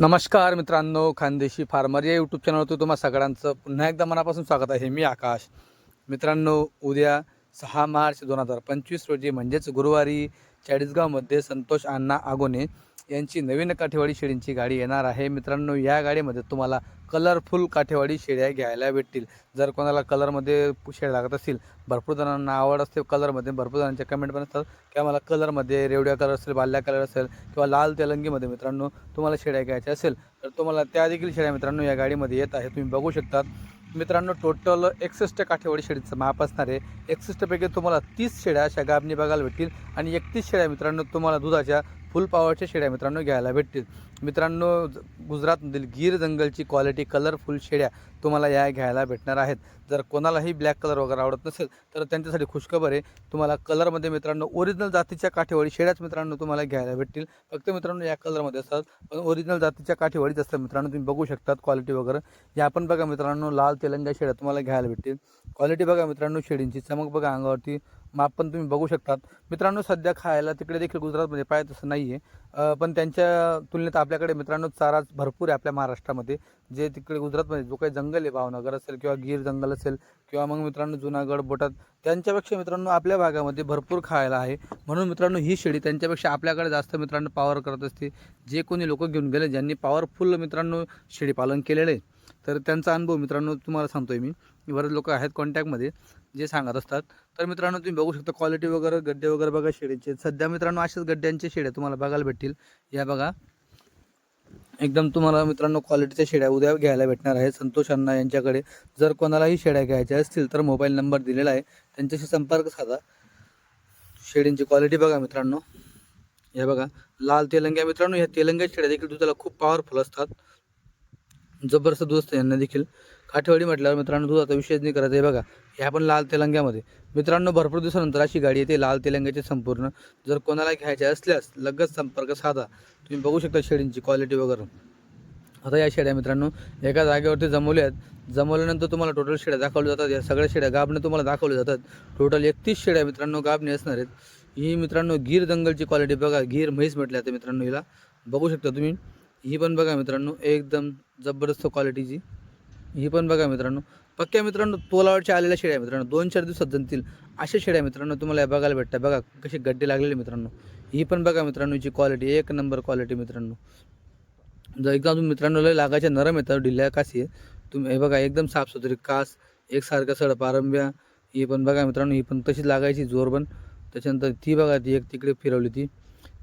नमस्कार मित्रांनो खानदेशी फार्मर या यूट्यूब चॅनलवरती तुम्हा सगळ्यांचं पुन्हा एकदा मनापासून स्वागत आहे. मी आकाश. मित्रांनो उद्या सहा मार्च दोन हजार पंचवीस रोजी म्हणजेच गुरुवारी चाळीसगावमध्ये संतोष अण्णा आगोने यांची नवीन काठेवाडी शेळींची गाडी येणार आहे. मित्रांनो या गाडीमध्ये तुम्हाला कलरफुल काठेवाडी शेळ्या घ्यायला भेटतील. जर कोणाला कलरमध्ये शेळ्या लागत असतील भरपूर जणांना आवड असते कलरमध्ये भरपूर जणांचे कमेंट पण असतात. किंवा मला कलरमध्ये रेवड्या कलर असेल बाल्या कलर असेल किंवा लाल तेलंगीमध्ये मित्रांनो तुम्हाला शेळ्या घ्यायच्या असेल तर तुम्हाला त्या देखील शेळ्या मित्रांनो या गाडीमध्ये येत आहे तुम्ही बघू शकतात. मित्रांनो टोटल एकसष्ट काठेवाडी शेळीचं माप असणार आहे. एकसष्टपैकी तुम्हाला तीस शेळ्या अशा गाबणी बघायला भेटतील. आणि एकतीस शेळ्या मित्रांनो तुम्हाला दुधाच्या फुल पॉवरच्या शेड्या मित्रांनो घ्यायला भेटतील. मित्रांनो ज- गुजरातमधील गीर जंगलची क्वालिटी कलरफुल शेड्या तुम्हाला या घ्यायला भेटणार आहेत. जर कोणालाही ब्लॅक कलर वगैरे आवडत नसेल तर त्यांच्यासाठी खुशखबर आहे. तुम्हाला कलरमध्ये मित्रांनो ओरिजिनल जातीच्या काठेवाडी शेड्याच मित्रांनो तुम्हाला घ्यायला भेटतील. फक्त मित्रांनो या कलरमध्ये असतात पण ओरिजिनल जातीच्या काठेवाडीच असतात मित्रांनो तुम्ही बघू शकतात क्वालिटी वगैरे. या पण बघा मित्रांनो लाल तेलंगा शेड्या तुम्हाला घ्यायला भेटतील. क्वालिटी बघा मित्रांनो शेडींची. चमक बघा अंगावरती. माप पण तुम्ही बघू शकतात. मित्रांनो सध्या खायला तिकडे देखील गुजरातमध्ये पाहिजे तसं नाही आहे पण त्यांच्या तुलनेत आपल्याकडे मित्रांनो चाराच भरपूर आहे आपल्या महाराष्ट्रामध्ये. जे तिकडे गुजरातमध्ये जो काही जंगल आहे भावनगर असेल किंवा गीर जंगल असेल किंवा मग मित्रांनो जुनागड बोटात त्यांच्यापेक्षा मित्रांनो आपल्या भागामध्ये भरपूर खायला आहे. म्हणून मित्रांनो ही शेळी त्यांच्यापेक्षा आपल्याकडे जास्त मित्रांनो पावर करत असते. जे कोणी लोक घेऊन गेले ज्यांनी पॉवरफुल मित्रांनो शेळी पालन केलेलं आहे तर त्यांचा अनुभव मित्रांनो तुम्हाला सांगतोय मी. बरेच लोक आहेत कॉन्टॅक्टमध्ये जे सांगत असतात. तर मित्रांनो तुम्ही बघू शकता क्वालिटी वगैरे गड्डे वगैरे बघा शेड्यांचे सध्या मित्रांनो अशाच गड्ड्यांचे शेड्या तुम्हाला बघायला भेटतील. या बघा. एकदम तुम्हाला मित्रांनो क्वालिटीच्या शेड्या उद्या घ्यायला भेटणार आहे संतोष अण्णा यांच्याकडे. जर कोणालाही शेड्या घ्यायच्या असतील तर मोबाईल नंबर दिलेला आहे. त्यांच्याशी संपर्क साधा. शेडींची क्वालिटी बघा मित्रांनो. हे बघा. लाल तेलंग्या मित्रांनो ह्या तेलंग्या शेड्या देखील दुधाला खूप पॉवरफुल असतात. जबरदस्त दूध असतं यांना देखील. काठेवाडी म्हटल्यावर मित्रांनो दुधाचा विषयच नाही करायचा. आहे बघा ह्या पण लाल तेलंग्यामध्ये. मित्रांनो भरपूर दिवसानंतर अशी गाडी येते लाल तेलंग्याची संपूर्ण. जर कोणाला घ्यायचे असल्यास लगेच संपर्क साधा. तुम्ही बघू शकता शेडींची क्वालिटी वगैरे. आता या शेड्या मित्रांनो एका जागेवरती जमवल्या आहेत जमवल्यानंतर तुम्हाला टोटल शेड्या दाखवल्या जातात. या सगळ्या शेड्या गाबणे तुम्हाला दाखवल्या जातात. टोटल एकतीस शेड्या मित्रांनो गाबणे असणार आहेत. ही मित्रांनो गीर दंगलची क्वालिटी बघा. गीर म्हैस म्हटल्या आता मित्रांनो हिला. बघू शकता तुम्ही. ही पण बघा मित्रांनो एकदम जबरदस्त क्वालिटीची ही पण बघा मित्रांनो. पक्क्या मित्रांनो तोलावरच्या आलेल्या शेळ्या मित्रांनो. दोन चार दिवसात जमतील. अशा शेळ्या मित्रांनो तुम्हाला या बघायला भेटतात. बघा कसे गड्डे लागलेले मित्रांनो. ही पण बघा मित्रांनो हिची क्वालिटी एक नंबर क्वालिटी मित्रांनो. जर एकदा तुम्ही मित्रांनो लय लागायच्या नरम येतात ढिल्या कासी तुम्ही हे बघा एकदम साफसुथरी कास एकसारखं सड पारंब्या ही पण बघा मित्रांनो ही पण तशीच लागायची जोरबन. त्याच्यानंतर ती बघा ती एक तिकडे फिरवली ती.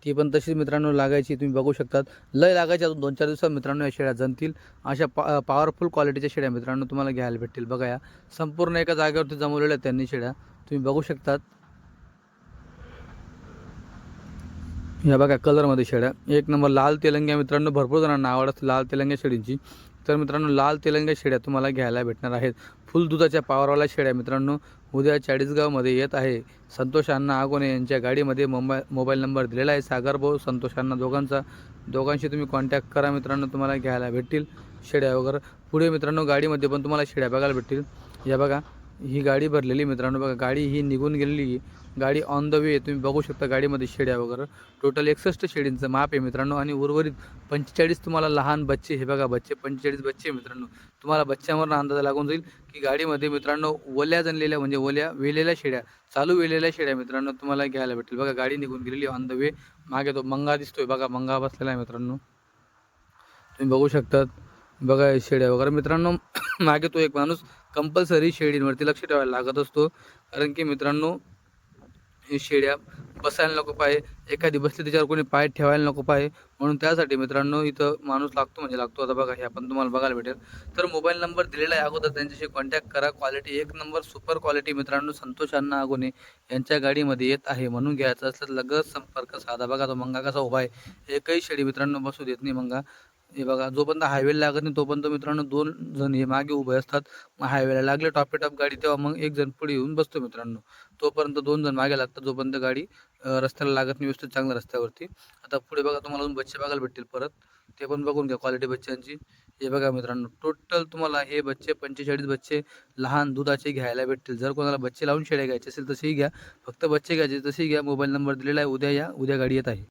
ती पण तशीच मित्रांनो लागायची तुम्ही बघू शकतात. लय लागायची अजून दोन चार दिवसात मित्रांनो या शेळ्या जमतील. अशा पा पॉवरफुल क्वालिटीच्या शेळ्या मित्रांनो तुम्हाला घ्यायला भेटतील. बघा या संपूर्ण एका जागेवरती जमवलेल्या आहेत त्यांनी शेळ्या तुम्ही बघू शकतात. या बघा कलरमध्ये शेळ्या एक नंबर लाल तेलंग्या मित्रांनो भरपूर जणांना आवडत लाल तेलंग्या शेळींची तर मित्रांनो लाल तेलंग्या शेळ्या तुम्हाला घ्यायला भेटणार आहेत. फुल दुधाच्या पावरवाल्या शेळ्या मित्रांनो उद्या चाळीसगावमध्ये येत आहे. संतोष अण्णा आगोने यांच्या गाडीमध्ये मोबाईल मोबाईल नंबर दिलेला आहे. सागरभाऊ संतोष अण्णा दोघांचा दोघांशी तुम्ही कॉन्टॅक्ट करा मित्रांनो तुम्हाला घ्यायला भेटतील शेड्या वगैरे. पुढे मित्रांनो गाडीमध्ये पण तुम्हाला शेड्या बघायला भेटतील. या बघा ही गाडी भरलेली मित्रांनो. बघा गाडी ही निघून गेलेली गाडी ऑन द वे तुम्ही बघू शकता गाडीमध्ये शेड्या वगैरे. टोटल एकसष्ट शेडींचं माप आहे मित्रांनो. आणि उर्वरित पंचेचाळीस तुम्हाला लहान बच्चे हे बघा बच्चे पंचेचाळीस बच्चे आहे मित्रांनो. तुम्हाला बच्च्यावर अंदाज लागून जाईल की गाडीमध्ये मित्रांनो ओल्या जनलेल्या म्हणजे ओल्या वेलेल्या शेड्या चालू वेलेल्या शेड्या मित्रांनो तुम्हाला घ्यायला भेटेल. बघा गाडी निघून गेलेली ऑन द वे मागे तो मंगा दिसतोय. बघा मंगा बसलेला आहे मित्रांनो. तुम्ही बघू शकतात. बघा शेड्या वगैरे मित्रांनो. मागे तो एक माणूस कंपल्सरी शेळींवरती लक्ष ठेवायला लागत असतो. कारण की मित्रांनो ही शेळ्या बसायला नको पाहिजे एखादी बसली त्याच्यावर कोणी पाय ठेवायला नको पाहिजे म्हणून त्यासाठी मित्रांनो इथं माणूस लागतो म्हणजे लागतो. आता बघा हे आपण तुम्हाला बघायला भेटेल. तर मोबाईल नंबर दिलेला आहे अगोदर त्यांच्याशी कॉन्टॅक्ट करा. क्वालिटी एक नंबर सुपर क्वालिटी मित्रांनो संतोष अण्णा आगोने यांच्या गाडीमध्ये येत आहे. म्हणून घ्यायचं असलं लगेच संपर्क साधा. बघा तो मंगा कसा उभा आहे. एकही शेळी मित्रांनो बसू देत नाही मंगा. हे बघा जोपर्यंत हायवेला लागत नाही तोपर्यंत मित्रांनो दोन जण हे मागे उभे असतात. मग हायवेला लागले टॉप टॉप गाडी तेव्हा मग एक जण पुढे येऊन बसतो मित्रांनो. तोपर्यंत दोन जण मागे लागतात जोपर्यंत गाडी रस्त्याला लागत नाही व्यवस्थित चांगल्या रस्त्यावरती. आता पुढे बघा तुम्हाला अजून बच्चे बघायला भेटतील परत. ते पण बघून घ्या क्वालिटी बच्च्यांची. हे बघा मित्रांनो टोटल तुम्हाला हे बच्चे पंचेचाळीस बच्चे लहान दुधाचे घ्यायला भेटतील. जर कोणाला बच्चे लावून शेळ्या घ्यायचे असेल तसेही घ्या. फक्त बच्चे घ्यायचे तसेही घ्या. मोबाईल नंबर दिलेला आहे उद्या या उद्या गाडी येत आहे.